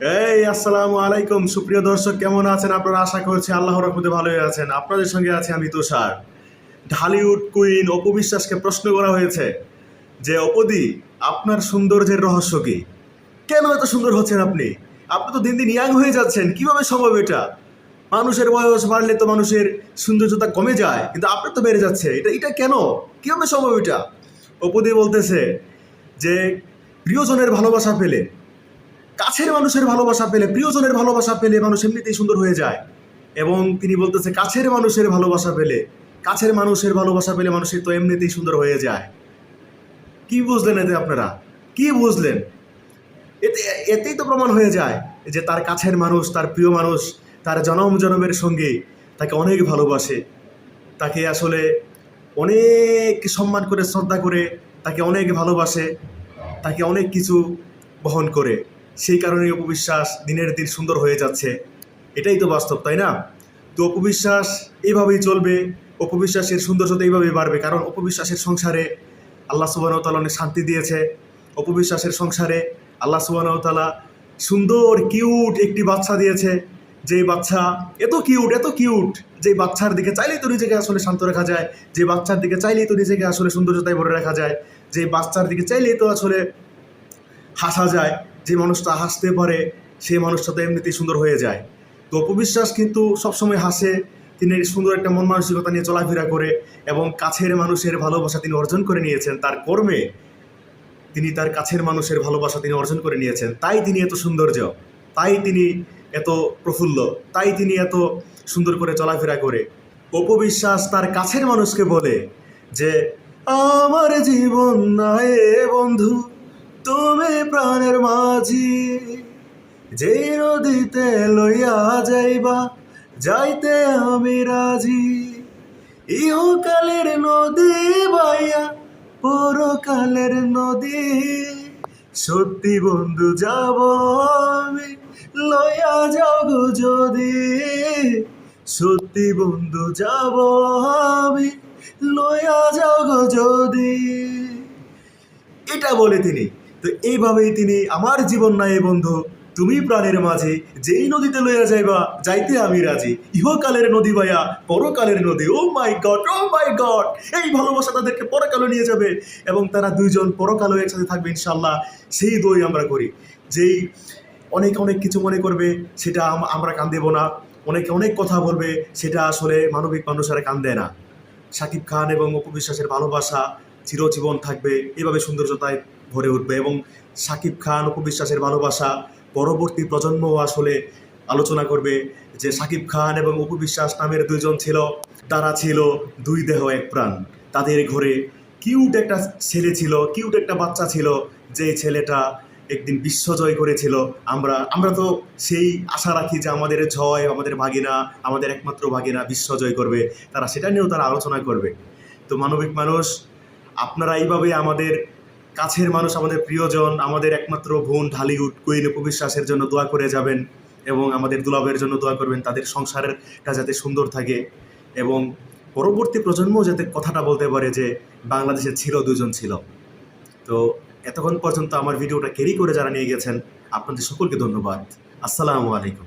এই, আসসালামু আলাইকুম। সুপ্রিয় দর্শক, কেমন আছেন? আপনারা আশা করছি আল্লাহর রহমতে ভালোই আছেন। আপনাদের সঙ্গে আছে আমি তুষার। ঢালিউড কুইন অপু বিশ্বাসকে প্রশ্ন করা হয়েছে যে, অপদি, আপনার সৌন্দর্যের রহস্য কি? কেন এত সুন্দর হচ্ছেন আপনি? আপনি তো দিন দিন ইয়াং হয়ে যাচ্ছেন। কীভাবে সম্ভব এটা? মানুষের বয়স বাড়লে তো মানুষের সৌন্দর্যতা কমে যায়, কিন্তু আপনার তো বেড়ে যাচ্ছে। এটা এটা কেন? কীভাবে সম্ভব এটা? অপদি বলতেছে যে, প্রিয়জনের ভালোবাসা পেলে কাছের মানুষের ভালোবাসা পেলে, প্রিয়জনের ভালোবাসা পেলে মানুষ এমনিতেই সুন্দর হয়ে যায়। এবং তিনি বলতেছে, কাছের মানুষের ভালোবাসা পেলে, কাছের মানুষের ভালোবাসা পেলে মানুষের তো এমনিতেই সুন্দর হয়ে যায়। কি বুঝলেন এতে আপনারা? কি বুঝলেন? এতে, এতেই তো প্রমাণ হয়ে যায় যে তার কাছের মানুষ, তার প্রিয় মানুষ, তার জনম জনমের সঙ্গে, তাকে অনেক ভালোবাসে। তাকে আসলে অনেক সম্মান করে, শ্রদ্ধা করে, তাকে অনেক ভালোবাসে, তাকে অনেক কিছু বহন করে। সেই কারণে অপবিশ্বাস দিনের দিন সুন্দর হয়ে যাচ্ছে। এটাই তো বাস্তব, তাই না? তো অপবিশ্বাস এইভাবেই চলবে, অপবিশ্বাসের সৌন্দর্যতা এইভাবেই বাড়বে, কারণ অপবিশ্বাসের সংসারে আল্লাহ সুবাহতালা অনেক শান্তি দিয়েছে। অপবিশ্বাসের সংসারে আল্লাহ সুবাহতালা সুন্দর, কিউট একটি বাচ্চা দিয়েছে। যে বাচ্চা এত কিউট এত কিউট, যে বাচ্চার দিকে চাইলেই তো নিজেকে আসলে শান্ত রাখা যায়, যে বাচ্চার দিকে চাইলেই তো নিজেকে আসলে সৌন্দর্যতায় ভরে রাখা যায়, যে বাচ্চার দিকে চাইলেই তো আসলে হাসা যায়। যে মানুষটা হাসতে পারে, সেই মানুষটা তো এমনিতেই সুন্দর হয়ে যায়। তো অপবিশ্বাস কিন্তু সবসময় হাসে, তিনি সুন্দর একটা মন মানসিকতা নিয়ে চলাফেরা করে এবং কাছের মানুষের ভালোবাসা তিনি অর্জন করে নিয়েছেন। তার কর্মে তিনি তার কাছের মানুষের ভালোবাসা তিনি অর্জন করে নিয়েছেন। তাই তিনি এত সৌন্দর্য, তাই তিনি এত প্রফুল্ল, তাই তিনি এত সুন্দর করে চলাফেরা করে। অপবিশ্বাস তার কাছের মানুষকে বলে যে, আমার জীবন নাই বন্ধু তুমি প্রাণের মাঝি, যে নদীতে লইয়া যাইবা, যাইতে আমি রাজি। ইহকালের নদী বাইয়া পরকালের নদী, সত্যি বন্ধু যাব আমি, লইয়া গো যদি। সত্যি বন্ধু যাব আমি, লইয়া গো যদি। এটা বলে তিনি তো এইভাবেই তিনি আমার জীবন নাই বন্ধু, তুমি প্রাণের মাঝে যেই নদীতে লইয়া যাইবা, যাইতে আমি রাজি। ইহকালের নদী ভাইয়া পরকালের নদী। ও মাই গড ও মাই গড এই ভালোবাসা তাদেরকে পরকালে নিয়ে যাবে এবং তারা দুইজন পরকালও একসাথে থাকবে ইনশাল্লাহ সেই দই আমরা করি। যেই অনেক অনেক কিছু মনে করবে, সেটা আমরা কান দেবো না। অনেকে অনেক কথা বলবে, সেটা আসলে মানবিক মানুষেরা কান দেয় না। শাকিব খান এবং অপবিশ্বাসের ভালোবাসা চিরজীবন থাকবে। এভাবে সৌন্দর্যতায় ভরে উঠবে এবং শাকিব খান অপবিশ্বাসের ভালোবাসা পরবর্তী প্রজন্ম আসলে আলোচনা করবে যে শাকিব খান এবং অপবিশ্বাস নামের দুইজন ছিল, তারা ছিল দুই দেহ, এক প্রাণ। তাদের ঘরে কিউট একটা ছেলে ছিল, কিউট একটা বাচ্চা ছিল, যে ছেলেটা একদিন বিশ্বজয় করেছিল। আমরা আমরা তো সেই আশা রাখি যে আমাদের জয়, আমাদের ভাগিনা, আমাদের একমাত্র ভাগিনা বিশ্বজয় করবে। তারা সেটা নিয়েও তারা আলোচনা করবে। তো মানবিক মানুষ, আপনারা এইভাবে আমাদের কাছের মানুষ, আমাদের প্রিয়জন, আমাদের একমাত্র বোন ঢালিউড, কুইন উপবিশ্বাসের জন্য দোয়া করে যাবেন এবং আমাদের দুলাভের জন্য দোয়া করবেন, তাদের সংসারেরটা যাতে সুন্দর থাকে এবং পরবর্তী প্রজন্ম যাতে কথাটা বলতে পারে যে বাংলাদেশে ছিল দুজন ছিল। তো এতক্ষণ পর্যন্ত আমার ভিডিওটা ক্যারি করে যারা নিয়ে গেছেন, আপনাদের সকলকে ধন্যবাদ। আসসালামু আলাইকুম।